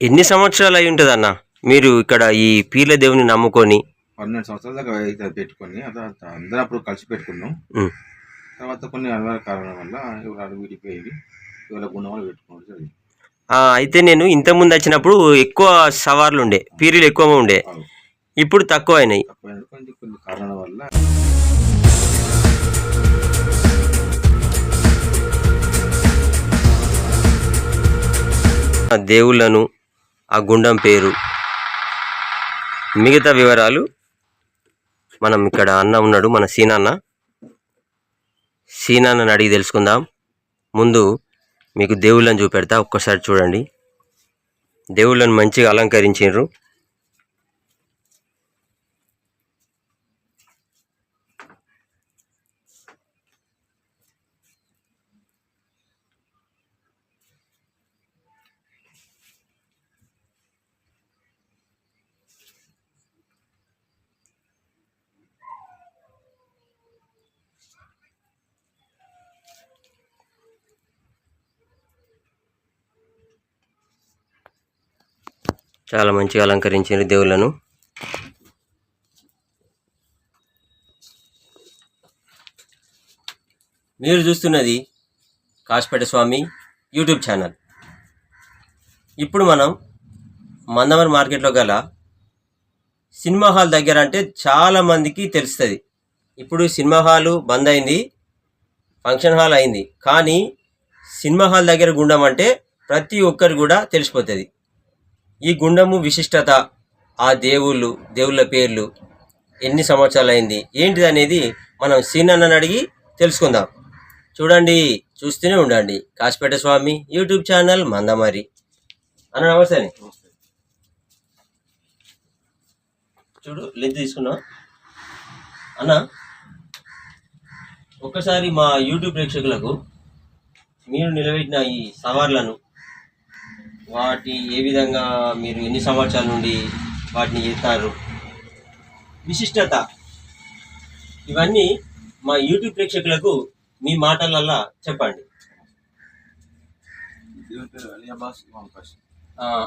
ఎన్ని సంవత్సరాలు అయి ఉంటుంది అన్న? మీరు ఇక్కడ ఈ పీర్ల దేవుని నమ్ముకొని? పన్నెండు సంవత్సరాల దాకా అయితే పెట్టుకొని అద- అందరం అప్పుడు కలిసి పెట్టుకున్నాం. తర్వాత కొన్ని అనివార్య కారణం వల్ల ఇవాళ ఇవాళ గుణవాళ్ళు పెట్టుకోవడం జరిగింది. ఆ, అయితే నేను ఇంతకుముందు వచ్చినప్పుడు ఎక్కువ సవార్లు ఉండే పీరీలు ఎక్కువ ఉండే. ఇప్పుడు తక్కువ అయినాయి. కొన్ని కారణాల వల్ల దేవుళ్ళను ఆ గుండం పేరు. మిగతా వివరాలు మనం ఇక్కడ అన్న ఉన్నాడు మన సీనాన్న. సీనాన్నని అడిగి తెలుసుకుందాం. ముందు మీకు దేవుళ్ళని చూపెడతా ఒక్కసారి చూడండి. దేవుళ్ళని మంచిగా అలంకరించారు చాలా మంచిగా అలంకరించారు దేవుళ్ళను. మీరు చూస్తున్నది కాశపేట స్వామి యూట్యూబ్ ఛానల్. ఇప్పుడు మనం మందమరి మార్కెట్లో గల సినిమా హాల్ దగ్గర అంటే చాలా మందికి తెలుస్తుంది. ఇప్పుడు సినిమా హాలు బంద్ అయింది ఫంక్షన్ హాల్ అయింది. కానీ సినిమా హాల్ దగ్గర గుండమంటే ప్రతి ఒక్కరు కూడా తెలిసిపోతుంది. ఈ గుండము విశిష్టత ఆ దేవుళ్ళు దేవుళ్ళ పేర్లు ఎన్ని సంవత్సరాలు అయింది ఏంటిది అనేది మనం సీనన్నని అడిగి తెలుసుకుందాం. చూడండి చూస్తూనే ఉండండి. Kasipeta Swamy YouTube channel Mandamarri. అన్న నమస్తే. చూడు లెంత్ తీసుకున్నా అన్న ఒక్కసారి మా యూట్యూబ్ ప్రేక్షకులకు మీరు నిలబెట్టిన ఈ సవార్లను వాటి ఏ విధంగా మీరు ఎన్ని సంవత్సరాల నుండి వాటిని చేస్తారు? విశిష్టత. ఇవన్నీ మా యూట్యూబ్ ప్రేక్షకులకు మీ మాటలల్లా చెప్పండి.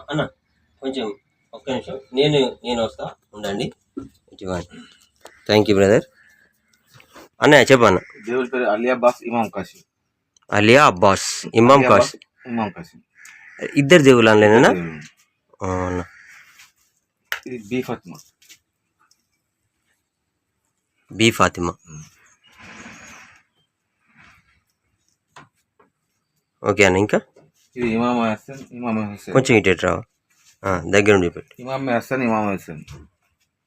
అన్న కొంచెం ఒక్క నిమిషం. నేను నేను వస్తా. ఉండండి. థ్యాంక్ యూ బ్రదర్ అన్నయ్య చెప్పన్న. దేవుని పేరు అలీ అబ్బాస్ ఇమాం కాశీ అలియా అబ్బాస్ ఇమాం అబ్బాస్ ఇమాం కాశీ ఇద్దరు దేవుళ్ళు అనలేనా. అవునా. ఇది బీ ఫాతిమా. బి ఫాతిమా. ఓకే అన్న ఇంకా? ఇది హసన్ హుసేన్ కొంచెం ఇటు రావు? దగ్గర ఉండి పెట్టు ఇమాం హసన్ ఇమాం హుసేన్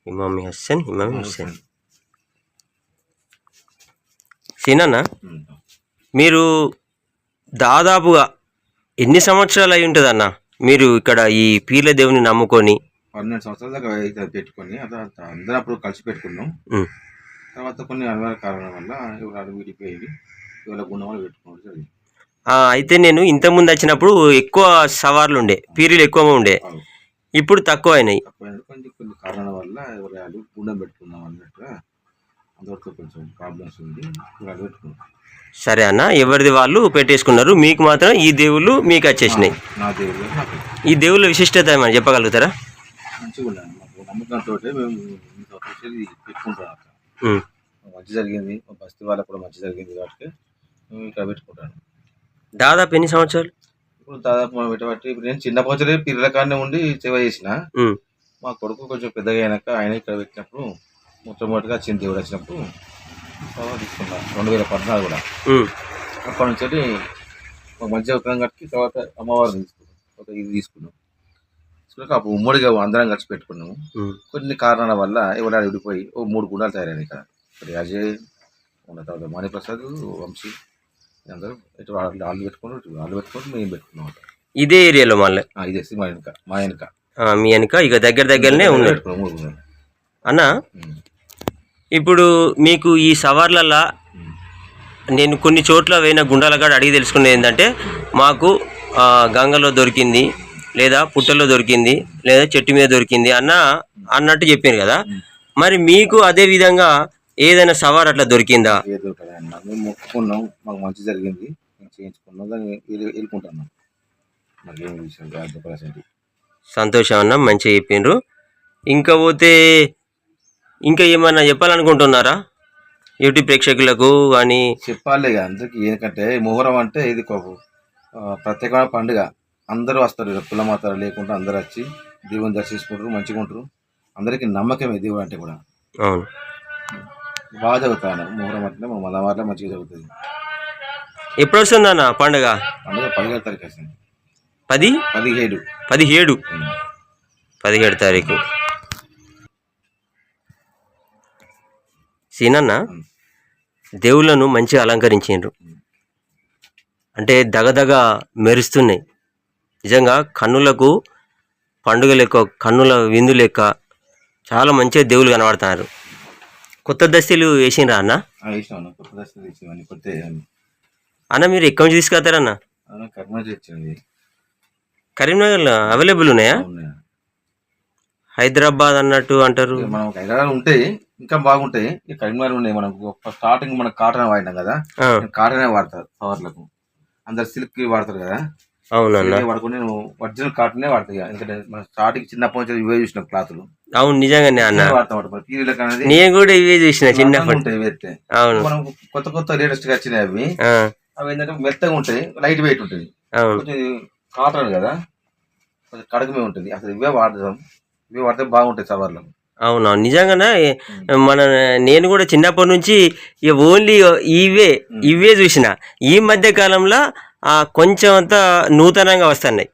ఇమామి హస్సన్. ఇమామి సీనన్న. మీరు దాదాపుగా ఎన్ని సంవత్సరాలు అయి ఉంటుంది అన్న? మీరు ఇక్కడ ఈ పీర్ల దేవుని నమ్ముకొని పన్నెండు సంవత్సరాల దాకా అయితే పెట్టుకొని అద- అందరం అప్పుడు కలిసి పెట్టుకున్నాం. తర్వాత కొన్ని అనివార్య కారణం వల్ల ఇవాళ విడిపోయి ఇవాళ గుణవాళ్ళు పెట్టుకోవడం జరిగింది. ఆ, అయితే నేను ఇంతకుముందు వచ్చినప్పుడు ఎక్కువ సవార్లు ఉండే పీరీలు ఎక్కువ ఉండే. ఇప్పుడు తక్కువ అయినాయి. కొన్ని కారణాల వల్ల వాళ్ళు గుండం పెట్టుకున్నాం అన్నట్టుగా అందరితో కొంచెం ప్రాబ్లమ్స్ ఉంది పెట్టుకున్నాం సరే అన్న ఎవరిది వాళ్ళు పెట్టేసుకున్నారు మీకు మాత్రం ఈ దేవుళ్ళు మీకు వచ్చేసినాయి. నా దేవుడు నాకు ఈ దేవుళ్ళ విశిష్టత ఏమని చెప్పగలుగుతారా? మంచిగా ఉండాలి మాకు. నమ్మకంతో మేము పెట్టుకుంటాం అక్కడ ఉమ్. మంచి జరిగింది. మా బస్తీ వాళ్ళకు కూడా మంచి జరిగింది కాబట్టి మేము ఇక్కడ పెట్టుకుంటాను దాదాపు ఎన్ని సంవత్సరాలు? ఇప్పుడు దాదాపు మనం పెట్టబట్టి ఇప్పుడు నేను పిల్లల కాడనే ఉండి సేవ చేసిన. ఉమ్. మా కొడుకు కొంచెం పెద్దగా అయినాక ఆయన ఇక్కడ పెట్టినప్పుడు మొట్టమొదటిగా చిన్న దేవుడు వచ్చినప్పుడు తీసుకున్నా రెండు వేల పద్నాలుగు కూడా. ఉమ్. అప్పటి నుంచి మంచిగా అవుతుంది కాబట్టి తర్వాత అమ్మవారిని తీసుకున్నాం. ఒక ఇది తీసుకున్నాం. తీసుకున్నాక అప్పుడు ఉమ్మడిగా అందరం కలిసి పెట్టుకున్నాము. కొన్ని కారణాల వల్ల ఎవరు విడిపోయి ఓ మూడు గుండాలు తయారైనాయి ఇక్కడ. ఒకటి అజయ్ ఉన్న తర్వాత మణిప్రసాద్ వంశీ అందరూ ఇటు వాళ్ళు వాళ్ళు పెట్టుకున్నారు ఇటు వాళ్ళు పెట్టుకుని మేము పెట్టుకున్నాం. ఇదే ఏరియాలో మళ్ళీ ఇదే మా వెనుక మా వెనుక. మీ వెనుక? ఇక దగ్గర దగ్గరనే గుండాలు. అన్న. ఇప్పుడు మీకు ఈ సవార్లల్లా ఉమ్. నేను కొన్ని చోట్ల వేయిన గుండాల కాడ అడిగి తెలుసుకునేది ఏంటంటే మాకు గంగలో దొరికింది లేదా పుట్టలో దొరికింది లేదా చెట్టు మీద దొరికింది అన్న అన్నట్టు చెప్పారు కదా. మరి మీకు అదే విధంగా ఏదైనా సవార్ అట్లా దొరికిందా? మొక్కుకున్నాం మాకు మంచి జరిగింది చేయించుకున్నాం దాన్ని వెళ్ళుకుంటున్నాం సంతోషం అన్న మంచిగా చెప్పిండ్రు. ఇంకా పోతే ఇంకా ఏమన్నా చెప్పాలనుకుంటున్నారా? యూట్యూబ్ ప్రేక్షకులకు కానీ చెప్పాలి ఇక అందరికి ఎందుకంటే మొహరం అంటే ఇది ప్రత్యేకమైన పండుగ. అందరూ వస్తారు కుల మాతాలు లేకుండా అందరూ వచ్చి దేవుని దర్శించుకుంటారు మంచిగా ఉంటారు. అందరికీ నమ్మకమే దేవుడు అంటే కూడా. అవును. బాగా చదువుతాను మొహరం అంటే మా మలవారిలో మంచిగా చదువుతుంది ఎప్పుడు వస్తుందన్న పండుగ? పండుగ పదిహేడు తారీఖు వస్తుంది. పది? పదిహేడు. పదిహేడు. పదిహేడు తారీఖు. సీనన్న. దేవుళ్ళను మంచిగా అలంకరించిండ్రు. అంటే దగదగ మెరుస్తున్నాయి. నిజంగా కన్నులకు పండుగ లెక్క కన్నుల విందు లెక్క చాలా మంచిగా దేవుళ్ళు కనబడుతున్నారు. కొత్త దస్తీలు వేసిండ్రా అన్న? అన్ని. అన్న. మీరు ఎక్కడి నుంచి తెచ్చింది కరీంనగర్లో అవైలబుల్ ఉన్నాయా. హైదరాబాద్ అన్నట్టు అంటారు. ఉంటాయి ఇంకా బాగుంటాయి. ఇక కరీంనగర్ ఉన్నాయి మనం స్టార్టింగ్ మనం కాటన్ వాడినాం కదా. కాటనే వాడతారు సవర్లకు అందరు సిల్క్ వాడతారు కదా. అవునన్న. ఇవే వాడుకుని నేను ఒరిజినల్ కాటనే వాడతాయి. ఎందుకంటే మన స్టార్టింగ్ చిన్నప్పటి నుంచి ఇవే చూసినాం క్లాతులు. అవును నిజంగానే అన్న. వాడతాం నేను కూడా ఇవే చూసిన చిన్నప్పటి అవును. మనం కొత్త కొత్త లేటెస్ట్గా వచ్చినాయి అవి. అవి ఏంటంటే మెత్తగా ఉంటాయి లైట్ వెయిట్ ఉంటుంది కాటన్ కదా. కొంచెం కడకమే ఉంటుంది. అసలు ఇవే వాడదాం. ఇవే వాడితే బాగుంటాయి సవర్లు. అవునవును. నిజంగానే? మన నేను కూడా చిన్నప్పటి నుంచి ఓన్లీ ఇవే ఇవే చూసిన. ఈ మధ్య కాలంలో ఆ, కొంచెం అంతా నూతనంగా వస్తున్నాయి.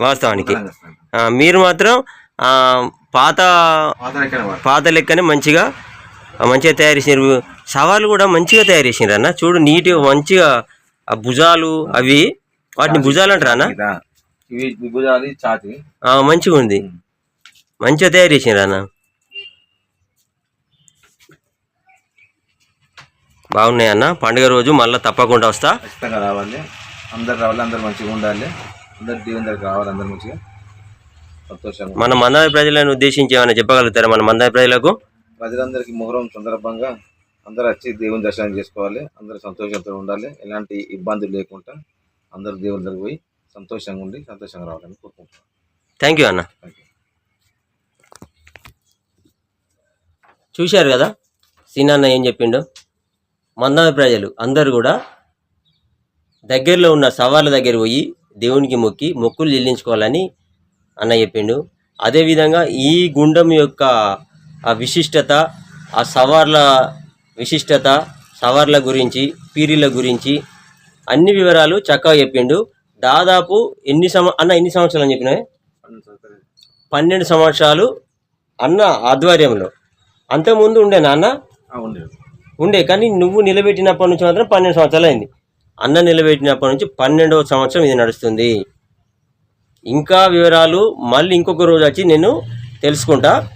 వాస్తవానికి. మీరు మాత్రం పాత పాత లెక్కనే మంచిగా మంచిగా తయారు చేసినారు. సవాళ్ళు కూడా మంచిగా తయారు చేసినారు అన్న. చూడు నీట్గా మంచిగా ఆ భుజాలు అవి వాటిని భుజాలు అంటారా మంచిగా ఉంది మంచిగా తయారు చేసినారు అన్న. బాగున్నాయి అన్న. పండుగ రోజు మళ్ళీ తప్పకుండా వస్తా. ఖచ్చితంగా రావాలి. అందరు రావాలి అందరు మంచిగా ఉండాలి. అందరు దేవుని దగ్గర రావాలి అందరు మంచిగా. సంతోషంగా మన మందారి ప్రజలను ఉద్దేశించి ఏమైనా చెప్పగలుగుతారా? మన మందారి ప్రజలకు? ప్రజలందరికీ మొహరం సందర్భంగా అందరూ వచ్చి దేవుని దర్శనం చేసుకోవాలి. అందరూ సంతోషంతో ఉండాలి. ఎలాంటి ఇబ్బందులు లేకుండా అందరూ దేవుని దగ్గర పోయి సంతోషంగా ఉండి సంతోషంగా రావాలని కోరుకుంటున్నాను థ్యాంక్ యూ అన్న. థ్యాంక్ యూ చూశారు కదా? సీనన్న ఏం చెప్పిండు? మందారి ప్రజలు అందరూ కూడా దగ్గరలో ఉన్న సవాళ్ళ దగ్గర పోయి దేవునికి మొక్కి మొక్కులు చెల్లించుకోవాలని అన్న చెప్పిండు. అదేవిధంగా ఈ గుండం యొక్క ఆ విశిష్టత ఆ సవార్ల విశిష్టత సవార్ల గురించి పీరీల గురించి అన్ని వివరాలు చక్కగా చెప్పిండు. దాదాపు ఎన్ని సంవ అన్న ఎన్ని సంవత్సరాలు అని చెప్పినా పన్నెండు సంవత్సరాలు అన్న ఆధ్వర్యంలో. అంతకుముందు ఉండే నాన్న ఉండేది. ఉండే. కానీ నువ్వు నిలబెట్టినప్పటి నుంచి మాత్రం పన్నెండు సంవత్సరాలు అయింది. అన్న నిలబెట్టినప్పటి నుంచి పన్నెండవ సంవత్సరం ఇది నడుస్తుంది. ఇంకా వివరాలు మళ్ళీ ఇంకొక రోజు వచ్చి నేను తెలుసుకుంటా.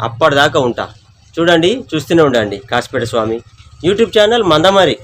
అప్పటిదాకా ఉంటా. చూడండి చూస్తూనే ఉండండి. Kasipeta Swamy YouTube channel Mandamarri.